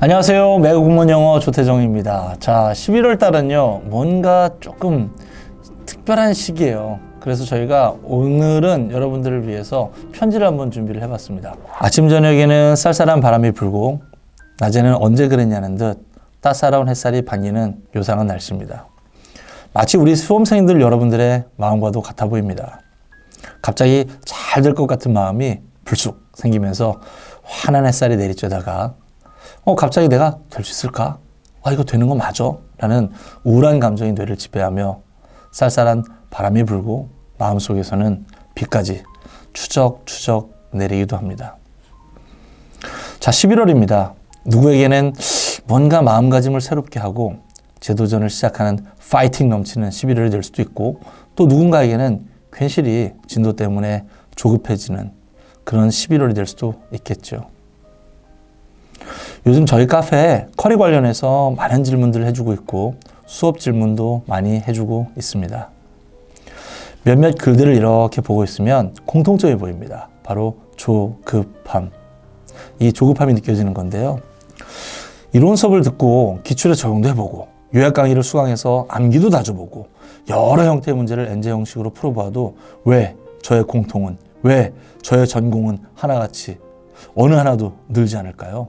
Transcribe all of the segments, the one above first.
안녕하세요. 공무원 영어 조태정입니다. 자, 11월 달은요, 뭔가 조금 특별한 시기예요. 그래서 저희가 오늘은 여러분들을 위해서 편지를 한번 준비를 해봤습니다. 아침 저녁에는 쌀쌀한 바람이 불고 낮에는 언제 그랬냐는 듯 따사로운 햇살이 반기는 요상한 날씨입니다. 마치 우리 수험생들 여러분들의 마음과도 같아 보입니다. 갑자기 잘 될 것 같은 마음이 불쑥 생기면서 환한 햇살이 내리쬐다가 어 갑자기 내가 될 수 있을까? 아 이거 되는 거 맞아? 라는 우울한 감정이 뇌를 지배하며 쌀쌀한 바람이 불고 마음속에서는 비까지 추적추적 내리기도 합니다. 자 11월입니다. 누구에게는 뭔가 마음가짐을 새롭게 하고 재도전을 시작하는 파이팅 넘치는 11월이 될 수도 있고 또 누군가에게는 괜시리 진도 때문에 조급해지는 그런 11월이 될 수도 있겠죠. 요즘 저희 카페에 커리 관련해서 많은 질문들을 해주고 있고 수업 질문도 많이 해주고 있습니다. 몇몇 글들을 이렇게 보고 있으면 공통점이 보입니다. 바로 조급함. 이 조급함이 느껴지는 건데요. 이론 수업을 듣고 기출에 적용도 해보고 요약 강의를 수강해서 암기도 다져보고 여러 형태의 문제를 엔제 형식으로 풀어봐도 왜 저의 공통은 왜 저의 전공은 하나같이 어느 하나도 늘지 않을까요?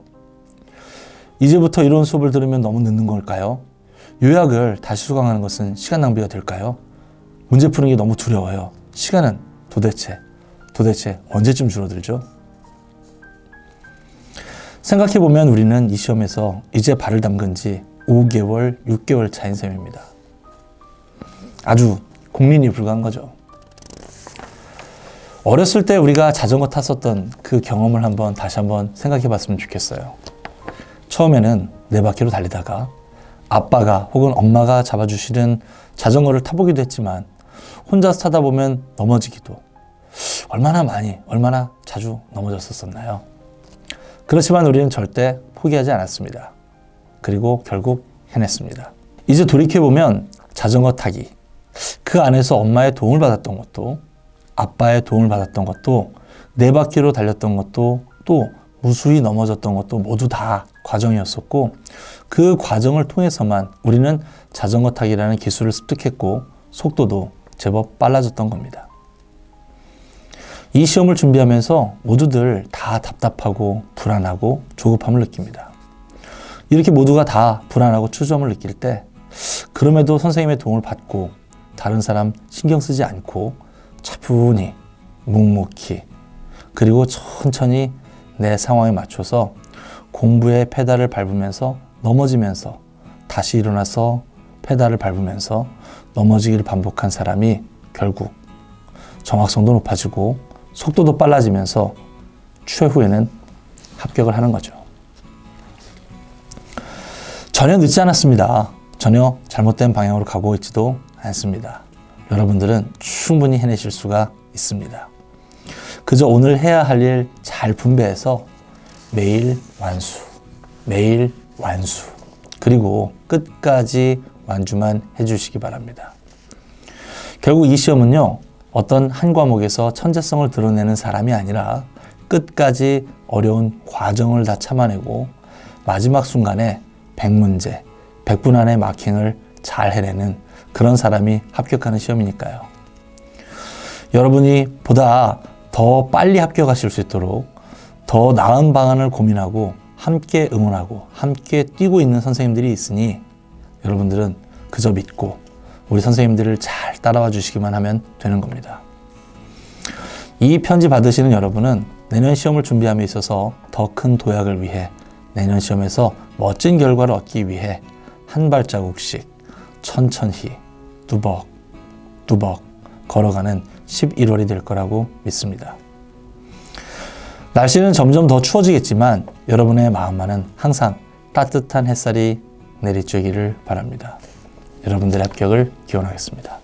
이제부터 이론 수업을 들으면 너무 늦는 걸까요? 요약을 다시 수강하는 것은 시간 낭비가 될까요? 문제 푸는 게 너무 두려워요. 시간은 도대체 도대체 언제쯤 줄어들죠? 생각해보면 우리는 이 시험에서 이제 발을 담근 지 5개월, 6개월 차인 셈입니다. 아주 공린이 불과한 거죠. 어렸을 때 우리가 자전거 탔었던 그 경험을 한번 다시 한번 생각해 봤으면 좋겠어요. 처음에는 네 바퀴로 달리다가 아빠가 혹은 엄마가 잡아주시는 자전거를 타보기도 했지만 혼자서 타다 보면 넘어지기도 얼마나 많이, 얼마나 자주 넘어졌었었나요? 그렇지만 우리는 절대 포기하지 않았습니다. 그리고 결국 해냈습니다. 이제 돌이켜보면 자전거 타기, 그 안에서 엄마의 도움을 받았던 것도, 아빠의 도움을 받았던 것도, 네 바퀴로 달렸던 것도, 또 무수히 넘어졌던 것도 모두 다 과정이었었고, 그 과정을 통해서만 우리는 자전거 타기라는 기술을 습득했고, 속도도 제법 빨라졌던 겁니다. 이 시험을 준비하면서 모두들 다 답답하고 불안하고 조급함을 느낍니다. 이렇게 모두가 다 불안하고 추점을 느낄 때 그럼에도 선생님의 도움을 받고 다른 사람 신경 쓰지 않고 차분히 묵묵히 그리고 천천히 내 상황에 맞춰서 공부의 페달을 밟으면서 넘어지면서 다시 일어나서 페달을 밟으면서 넘어지기를 반복한 사람이 결국 정확성도 높아지고 속도도 빨라지면서 최후에는 합격을 하는 거죠. 전혀 늦지 않았습니다. 전혀 잘못된 방향으로 가고 있지도 않습니다. 여러분들은 충분히 해내실 수가 있습니다. 그저 오늘 해야 할 일 잘 분배해서 매일 완수, 매일 완수, 그리고 끝까지 완주만 해주시기 바랍니다. 결국 이 시험은요, 어떤 한 과목에서 천재성을 드러내는 사람이 아니라 끝까지 어려운 과정을 다 참아내고 마지막 순간에 100문제, 100분 안에 마킹을 잘 해내는 그런 사람이 합격하는 시험이니까요. 여러분이 보다 더 빨리 합격하실 수 있도록 더 나은 방안을 고민하고 함께 응원하고 함께 뛰고 있는 선생님들이 있으니 여러분들은 그저 믿고 우리 선생님들을 잘 따라와 주시기만 하면 되는 겁니다. 이 편지 받으시는 여러분은 내년 시험을 준비함에 있어서 더 큰 도약을 위해 내년 시험에서 멋진 결과를 얻기 위해 한 발자국씩 천천히 뚜벅 뚜벅 걸어가는 11월이 될 거라고 믿습니다. 날씨는 점점 더 추워지겠지만 여러분의 마음만은 항상 따뜻한 햇살이 내리쬐기를 바랍니다. 여러분들의 합격을 기원하겠습니다.